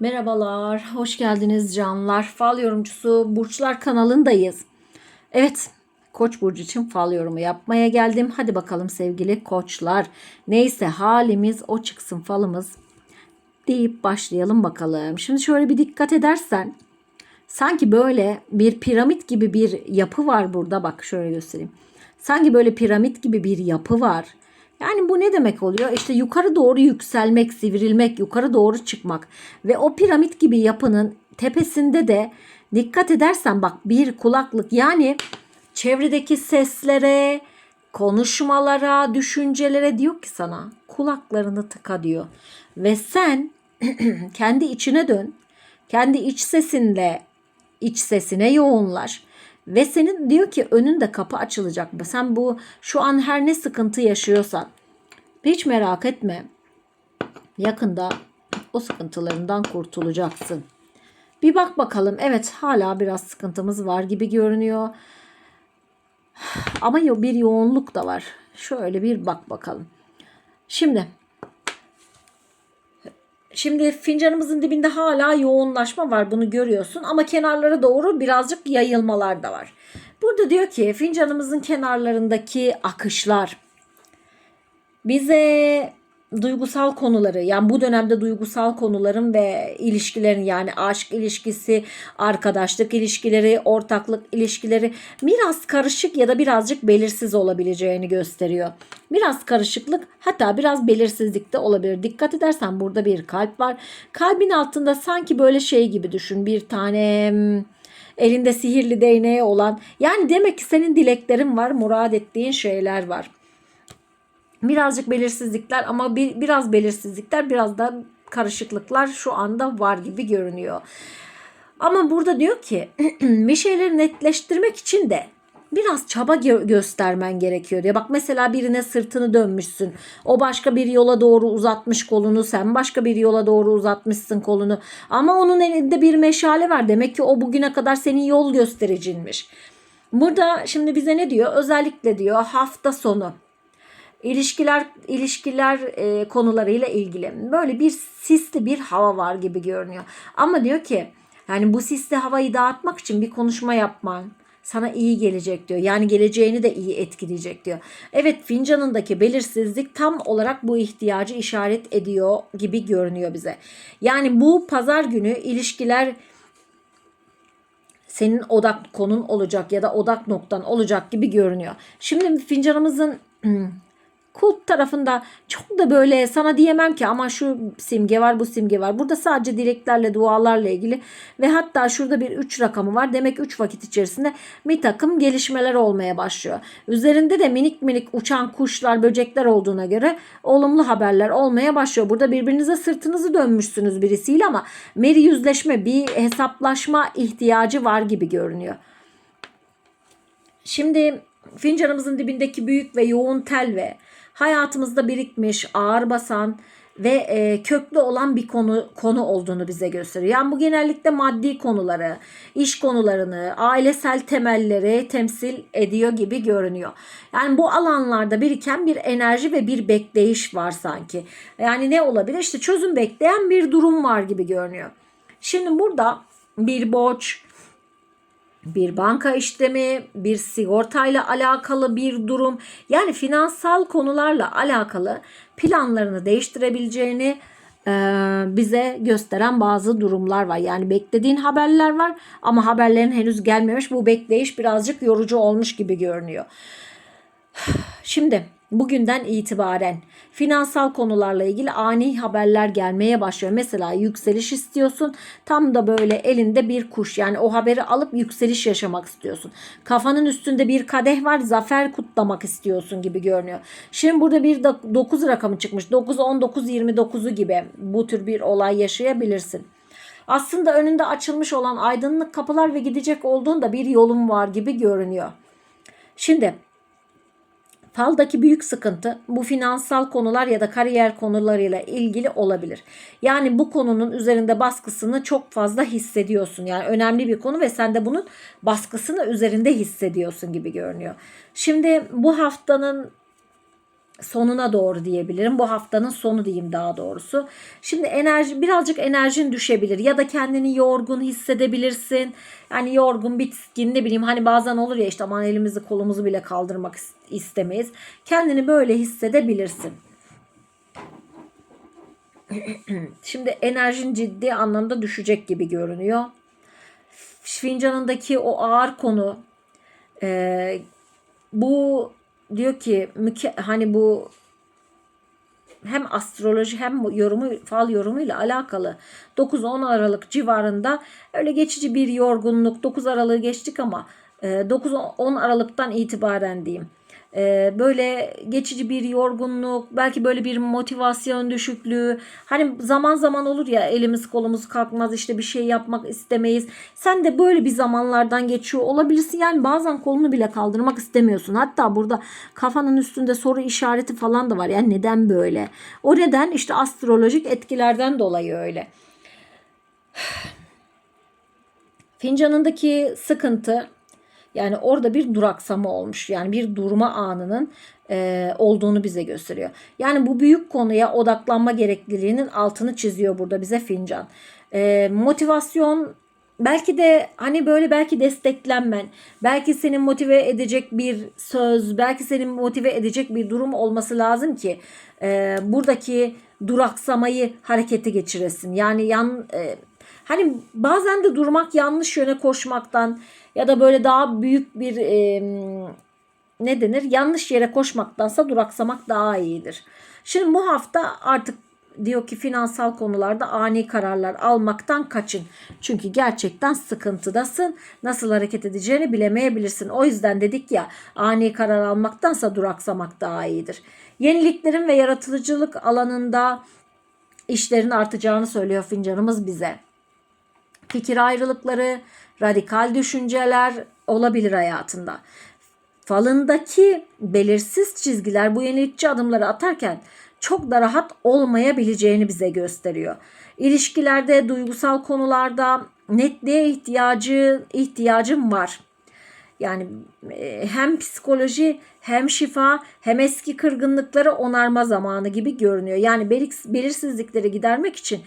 Merhabalar, hoş geldiniz canlar. Fal yorumcusu Burçlar kanalındayız. Evet, Koç burcu için fal yorumu yapmaya geldim. Hadi bakalım sevgili koçlar. Neyse halimiz o çıksın falımız deyip başlayalım bakalım. Şimdi şöyle bir dikkat edersen sanki böyle bir piramit gibi bir yapı var burada. Bak şöyle göstereyim. Sanki böyle piramit gibi bir yapı var. Yani bu ne demek oluyor? İşte yukarı doğru yükselmek, sivrilmek, yukarı doğru çıkmak ve o piramit gibi yapının tepesinde de dikkat edersen bak bir kulaklık yani çevredeki seslere, konuşmalara, düşüncelere diyor ki sana kulaklarını tıka diyor. Ve sen kendi içine dön. Kendi iç sesinle iç sesine yoğunlaş. Ve senin diyor ki önünde kapı açılacak. Sen bu şu an her ne sıkıntı yaşıyorsan hiç merak etme. Yakında o sıkıntılarından kurtulacaksın. Bir bak bakalım. Evet hala biraz sıkıntımız var gibi görünüyor. Ama bir yoğunluk da var. Şöyle bir bak bakalım. Şimdi Şimdi fincanımızın dibinde hala yoğunlaşma var bunu görüyorsun ama kenarlara doğru birazcık yayılmalar da var. Burada diyor ki fincanımızın kenarlarındaki akışlar bize duygusal konuları yani bu dönemde duygusal konuların ve ilişkilerin yani aşk ilişkisi, arkadaşlık ilişkileri, ortaklık ilişkileri biraz karışık ya da birazcık belirsiz olabileceğini gösteriyor. Biraz karışıklık hatta biraz belirsizlik de olabilir. Dikkat edersen burada bir kalp var. Kalbin altında sanki böyle şey gibi düşün bir tane hmm, elinde sihirli değneği olan yani demek ki senin dileklerin var, murad ettiğin şeyler var birazcık belirsizlikler ama bir, biraz belirsizlikler biraz da karışıklıklar şu anda var gibi görünüyor. Ama burada diyor ki bir şeyleri netleştirmek için de biraz çaba gö- göstermen gerekiyor diyor. Bak mesela birine sırtını dönmüşsün. O başka bir yola doğru uzatmış kolunu. Sen başka bir yola doğru uzatmışsın kolunu. Ama onun elinde bir meşale var. Demek ki o bugüne kadar senin yol göstericinmiş. Burada şimdi bize ne diyor? Özellikle diyor hafta sonu ilişkiler ilişkiler e, konularıyla ilgili böyle bir sisli bir hava var gibi görünüyor. Ama diyor ki yani bu sisli havayı dağıtmak için bir konuşma yapman sana iyi gelecek diyor. Yani geleceğini de iyi etkileyecek diyor. Evet fincanındaki belirsizlik tam olarak bu ihtiyacı işaret ediyor gibi görünüyor bize. Yani bu pazar günü ilişkiler senin odak konun olacak ya da odak noktan olacak gibi görünüyor. Şimdi fincanımızın kulp tarafında çok da böyle sana diyemem ki ama şu simge var bu simge var. Burada sadece dileklerle dualarla ilgili ve hatta şurada bir 3 rakamı var. Demek 3 vakit içerisinde bir takım gelişmeler olmaya başlıyor. Üzerinde de minik minik uçan kuşlar böcekler olduğuna göre olumlu haberler olmaya başlıyor. Burada birbirinize sırtınızı dönmüşsünüz birisiyle ama meri yüzleşme bir hesaplaşma ihtiyacı var gibi görünüyor. Şimdi fincanımızın dibindeki büyük ve yoğun tel ve hayatımızda birikmiş, ağır basan ve e, köklü olan bir konu konu olduğunu bize gösteriyor. Yani bu genellikle maddi konuları, iş konularını, ailesel temelleri temsil ediyor gibi görünüyor. Yani bu alanlarda biriken bir enerji ve bir bekleyiş var sanki. Yani ne olabilir? İşte çözüm bekleyen bir durum var gibi görünüyor. Şimdi burada bir borç, bir banka işlemi, bir sigortayla alakalı bir durum, yani finansal konularla alakalı planlarını değiştirebileceğini e, bize gösteren bazı durumlar var. Yani beklediğin haberler var ama haberlerin henüz gelmemiş. Bu bekleyiş birazcık yorucu olmuş gibi görünüyor. Şimdi bugünden itibaren finansal konularla ilgili ani haberler gelmeye başlıyor. Mesela yükseliş istiyorsun. Tam da böyle elinde bir kuş. Yani o haberi alıp yükseliş yaşamak istiyorsun. Kafanın üstünde bir kadeh var. Zafer kutlamak istiyorsun gibi görünüyor. Şimdi burada bir 9 rakamı çıkmış. 9, 19, 29'u gibi bu tür bir olay yaşayabilirsin. Aslında önünde açılmış olan aydınlık kapılar ve gidecek olduğunda bir yolun var gibi görünüyor. Şimdi Faldaki büyük sıkıntı bu finansal konular ya da kariyer konularıyla ilgili olabilir. Yani bu konunun üzerinde baskısını çok fazla hissediyorsun. Yani önemli bir konu ve sen de bunun baskısını üzerinde hissediyorsun gibi görünüyor. Şimdi bu haftanın sonuna doğru diyebilirim. Bu haftanın sonu diyeyim daha doğrusu. Şimdi enerji birazcık enerjin düşebilir ya da kendini yorgun hissedebilirsin. Yani yorgun, bitkin ne bileyim hani bazen olur ya işte aman elimizi kolumuzu bile kaldırmak is- istemeyiz. Kendini böyle hissedebilirsin. Şimdi enerjin ciddi anlamda düşecek gibi görünüyor. Fincanındaki o ağır konu e, bu diyor ki hani bu hem astroloji hem yorumu fal yorumuyla alakalı. 9-10 Aralık civarında öyle geçici bir yorgunluk 9 Aralık'ı geçtik ama e, 9-10 Aralık'tan itibaren diyeyim e, böyle geçici bir yorgunluk belki böyle bir motivasyon düşüklüğü. Hani zaman zaman olur ya elimiz kolumuz kalkmaz işte bir şey yapmak istemeyiz. Sen de böyle bir zamanlardan geçiyor olabilirsin. Yani bazen kolunu bile kaldırmak istemiyorsun. Hatta burada kafanın üstünde soru işareti falan da var. Yani neden böyle? O neden? İşte astrolojik etkilerden dolayı öyle. Fincanındaki sıkıntı yani orada bir duraksama olmuş. Yani bir durma anının e, olduğunu bize gösteriyor. Yani bu büyük konuya odaklanma gerekliliğinin altını çiziyor burada bize fincan. E, motivasyon belki de hani böyle belki desteklenmen, belki seni motive edecek bir söz, belki seni motive edecek bir durum olması lazım ki e, buradaki duraksamayı harekete geçiresin. Yani yan e, hani bazen de durmak yanlış yöne koşmaktan ya da böyle daha büyük bir e, ne denir yanlış yere koşmaktansa duraksamak daha iyidir. Şimdi bu hafta artık diyor ki finansal konularda ani kararlar almaktan kaçın. Çünkü gerçekten sıkıntıdasın. Nasıl hareket edeceğini bilemeyebilirsin. O yüzden dedik ya ani karar almaktansa duraksamak daha iyidir. Yeniliklerin ve yaratıcılık alanında işlerin artacağını söylüyor fincanımız bize. Fikir ayrılıkları, radikal düşünceler olabilir hayatında. Falındaki belirsiz çizgiler bu yenilikçi adımları atarken çok da rahat olmayabileceğini bize gösteriyor. İlişkilerde, duygusal konularda netliğe ihtiyacı ihtiyacım var. Yani e, hem psikoloji hem şifa hem eski kırgınlıkları onarma zamanı gibi görünüyor. Yani belirsizlikleri gidermek için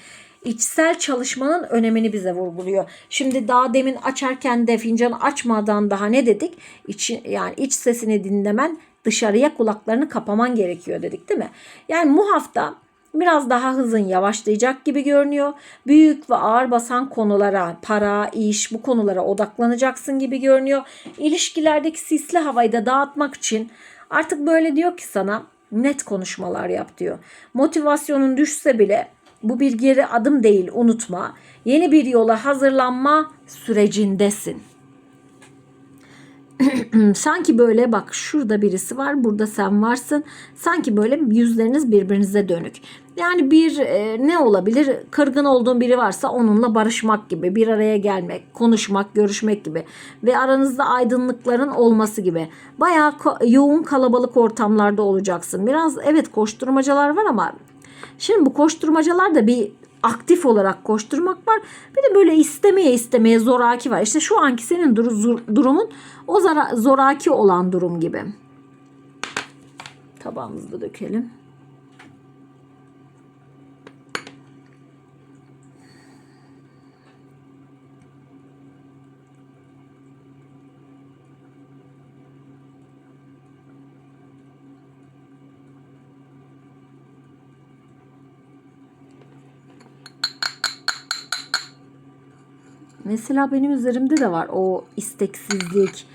içsel çalışmanın önemini bize vurguluyor. Şimdi daha demin açarken de fincanı açmadan daha ne dedik? İç, yani iç sesini dinlemen dışarıya kulaklarını kapaman gerekiyor dedik değil mi? Yani bu hafta biraz daha hızın yavaşlayacak gibi görünüyor. Büyük ve ağır basan konulara, para, iş bu konulara odaklanacaksın gibi görünüyor. İlişkilerdeki sisli havayı da dağıtmak için artık böyle diyor ki sana net konuşmalar yap diyor. Motivasyonun düşse bile bu bir geri adım değil unutma. Yeni bir yola hazırlanma sürecindesin. Sanki böyle bak şurada birisi var burada sen varsın. Sanki böyle yüzleriniz birbirinize dönük. Yani bir e, ne olabilir? Kırgın olduğun biri varsa onunla barışmak gibi, bir araya gelmek, konuşmak, görüşmek gibi ve aranızda aydınlıkların olması gibi. Bayağı yoğun kalabalık ortamlarda olacaksın. Biraz evet koşturmacalar var ama Şimdi bu koşturmacalar da bir aktif olarak koşturmak var. Bir de böyle istemeye istemeye zoraki var. İşte şu anki senin dur- durumun o zara- zoraki olan durum gibi. Tabağımızı da dökelim. Mesela benim üzerimde de var o isteksizlik.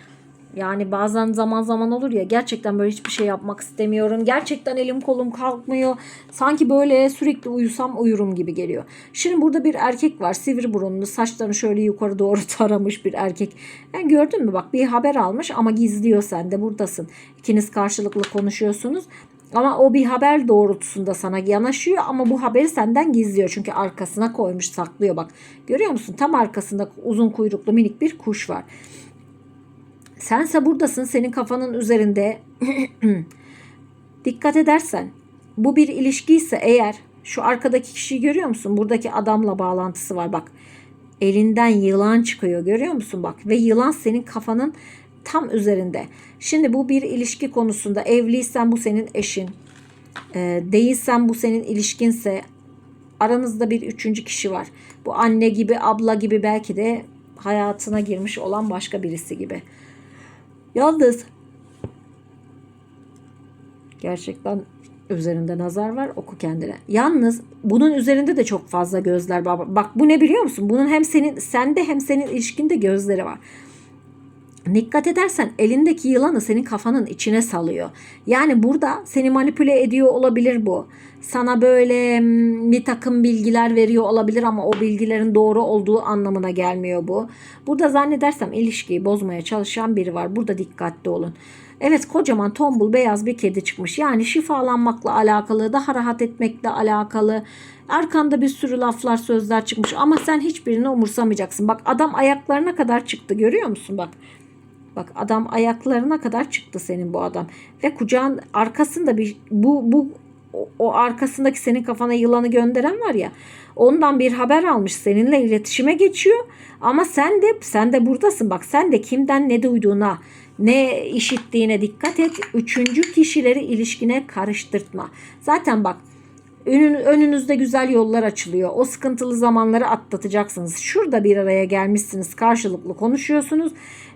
Yani bazen zaman zaman olur ya gerçekten böyle hiçbir şey yapmak istemiyorum. Gerçekten elim kolum kalkmıyor. Sanki böyle sürekli uyusam uyurum gibi geliyor. Şimdi burada bir erkek var. Sivri burunlu saçlarını şöyle yukarı doğru taramış bir erkek. Yani gördün mü bak bir haber almış ama gizliyor sen de buradasın. İkiniz karşılıklı konuşuyorsunuz. Ama o bir haber doğrultusunda sana yanaşıyor ama bu haberi senden gizliyor. Çünkü arkasına koymuş saklıyor bak. Görüyor musun? Tam arkasında uzun kuyruklu minik bir kuş var. Sense buradasın. Senin kafanın üzerinde dikkat edersen bu bir ilişki ise eğer şu arkadaki kişiyi görüyor musun? Buradaki adamla bağlantısı var bak. Elinden yılan çıkıyor görüyor musun bak ve yılan senin kafanın tam üzerinde. Şimdi bu bir ilişki konusunda evliysen bu senin eşin. e, değilsen bu senin ilişkinse aranızda bir üçüncü kişi var. Bu anne gibi, abla gibi belki de hayatına girmiş olan başka birisi gibi. Yalnız gerçekten üzerinde nazar var oku kendine. Yalnız bunun üzerinde de çok fazla gözler var. Bak bu ne biliyor musun? Bunun hem senin sende hem senin ilişkinde gözleri var. Dikkat edersen elindeki yılanı senin kafanın içine salıyor. Yani burada seni manipüle ediyor olabilir bu. Sana böyle mm, bir takım bilgiler veriyor olabilir ama o bilgilerin doğru olduğu anlamına gelmiyor bu. Burada zannedersem ilişkiyi bozmaya çalışan biri var. Burada dikkatli olun. Evet kocaman tombul beyaz bir kedi çıkmış. Yani şifalanmakla alakalı, daha rahat etmekle alakalı. Arkanda bir sürü laflar, sözler çıkmış ama sen hiçbirini umursamayacaksın. Bak adam ayaklarına kadar çıktı görüyor musun bak. Bak adam ayaklarına kadar çıktı senin bu adam. Ve kucağın arkasında bir bu bu o, o arkasındaki senin kafana yılanı gönderen var ya. Ondan bir haber almış seninle iletişime geçiyor. Ama sen de sen de buradasın. Bak sen de kimden ne duyduğuna, ne işittiğine dikkat et. Üçüncü kişileri ilişkine karıştırtma. Zaten bak önün, önünüzde güzel yollar açılıyor. O sıkıntılı zamanları atlatacaksınız. Şurada bir araya gelmişsiniz. Karşılıklı konuşuyorsunuz.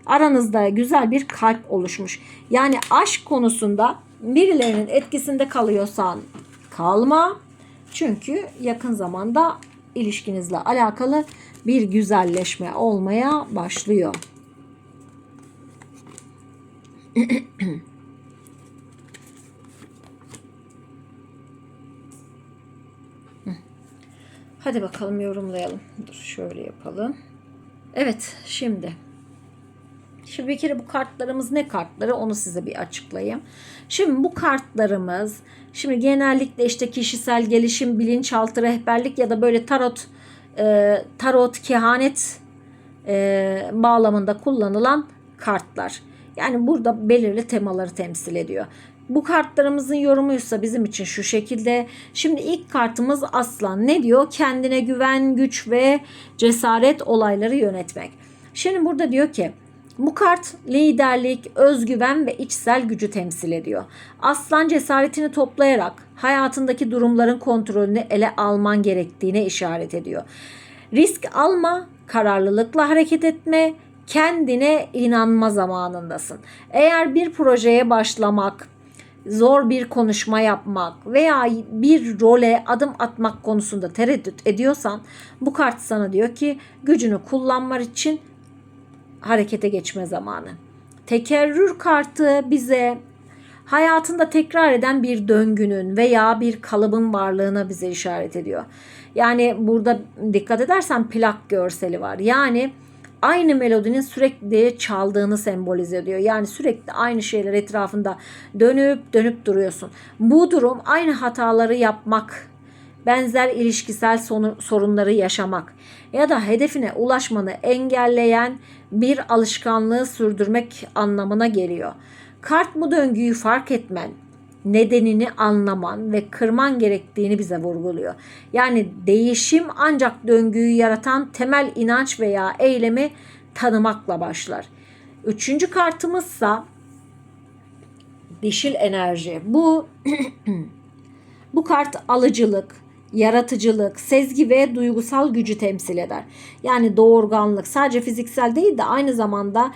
Aranızda güzel bir kalp oluşmuş. Yani aşk konusunda birilerinin etkisinde kalıyorsan kalma. Çünkü yakın zamanda ilişkinizle alakalı bir güzelleşme olmaya başlıyor. Hadi bakalım yorumlayalım. Dur şöyle yapalım. Evet şimdi. Şimdi bir kere bu kartlarımız ne kartları onu size bir açıklayayım. Şimdi bu kartlarımız şimdi genellikle işte kişisel gelişim, bilinçaltı rehberlik ya da böyle tarot e, tarot kehanet e, bağlamında kullanılan kartlar. Yani burada belirli temaları temsil ediyor. Bu kartlarımızın yorumuysa bizim için şu şekilde. Şimdi ilk kartımız aslan. Ne diyor? Kendine güven, güç ve cesaret olayları yönetmek. Şimdi burada diyor ki bu kart liderlik, özgüven ve içsel gücü temsil ediyor. Aslan cesaretini toplayarak hayatındaki durumların kontrolünü ele alman gerektiğine işaret ediyor. Risk alma, kararlılıkla hareket etme, kendine inanma zamanındasın. Eğer bir projeye başlamak, zor bir konuşma yapmak veya bir role adım atmak konusunda tereddüt ediyorsan bu kart sana diyor ki gücünü kullanmak için harekete geçme zamanı. Tekerrür kartı bize hayatında tekrar eden bir döngünün veya bir kalıbın varlığına bize işaret ediyor. Yani burada dikkat edersen plak görseli var. Yani aynı melodinin sürekli çaldığını sembolize ediyor. Yani sürekli aynı şeyler etrafında dönüp dönüp duruyorsun. Bu durum aynı hataları yapmak, benzer ilişkisel sorunları yaşamak ya da hedefine ulaşmanı engelleyen bir alışkanlığı sürdürmek anlamına geliyor. Kart bu döngüyü fark etmen, nedenini anlaman ve kırman gerektiğini bize vurguluyor. Yani değişim ancak döngüyü yaratan temel inanç veya eylemi tanımakla başlar. Üçüncü kartımızsa dişil enerji. Bu bu kart alıcılık, yaratıcılık, sezgi ve duygusal gücü temsil eder. Yani doğurganlık sadece fiziksel değil de aynı zamanda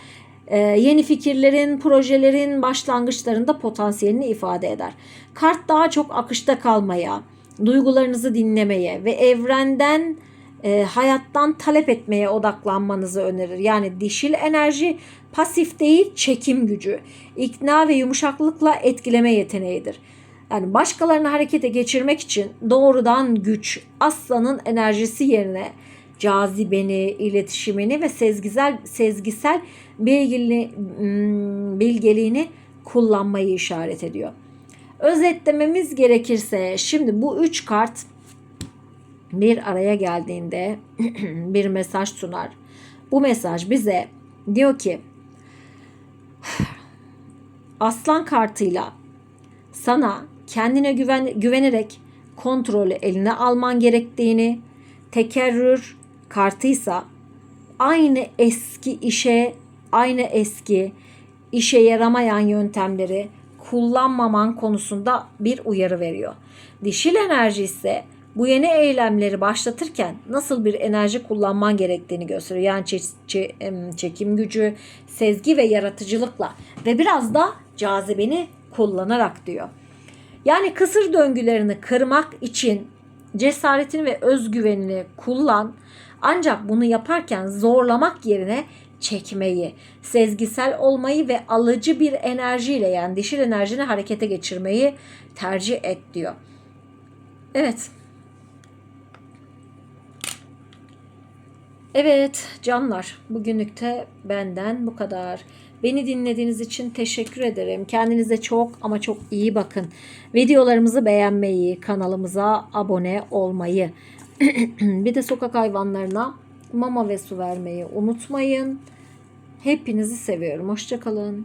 e, yeni fikirlerin, projelerin başlangıçlarında potansiyelini ifade eder. Kart daha çok akışta kalmaya, duygularınızı dinlemeye ve evrenden e, hayattan talep etmeye odaklanmanızı önerir. Yani dişil enerji pasif değil çekim gücü, ikna ve yumuşaklıkla etkileme yeteneğidir. Yani başkalarını harekete geçirmek için doğrudan güç, aslanın enerjisi yerine cazibeni, iletişimini ve sezgisel sezgisel bilgili, hmm, bilgeliğini kullanmayı işaret ediyor. Özetlememiz gerekirse şimdi bu üç kart bir araya geldiğinde bir mesaj sunar. Bu mesaj bize diyor ki aslan kartıyla sana kendine güven, güvenerek kontrolü eline alman gerektiğini, tekerrür kartıysa aynı eski işe, aynı eski işe yaramayan yöntemleri kullanmaman konusunda bir uyarı veriyor. Dişil enerji ise bu yeni eylemleri başlatırken nasıl bir enerji kullanman gerektiğini gösteriyor. Yani çekim gücü, sezgi ve yaratıcılıkla ve biraz da cazibeni kullanarak diyor. Yani kısır döngülerini kırmak için cesaretini ve özgüvenini kullan. Ancak bunu yaparken zorlamak yerine çekmeyi, sezgisel olmayı ve alıcı bir enerjiyle yani dişil enerjini harekete geçirmeyi tercih et diyor. Evet. Evet canlar bugünlük de benden bu kadar. Beni dinlediğiniz için teşekkür ederim. Kendinize çok ama çok iyi bakın. Videolarımızı beğenmeyi, kanalımıza abone olmayı, bir de sokak hayvanlarına mama ve su vermeyi unutmayın. Hepinizi seviyorum. Hoşçakalın.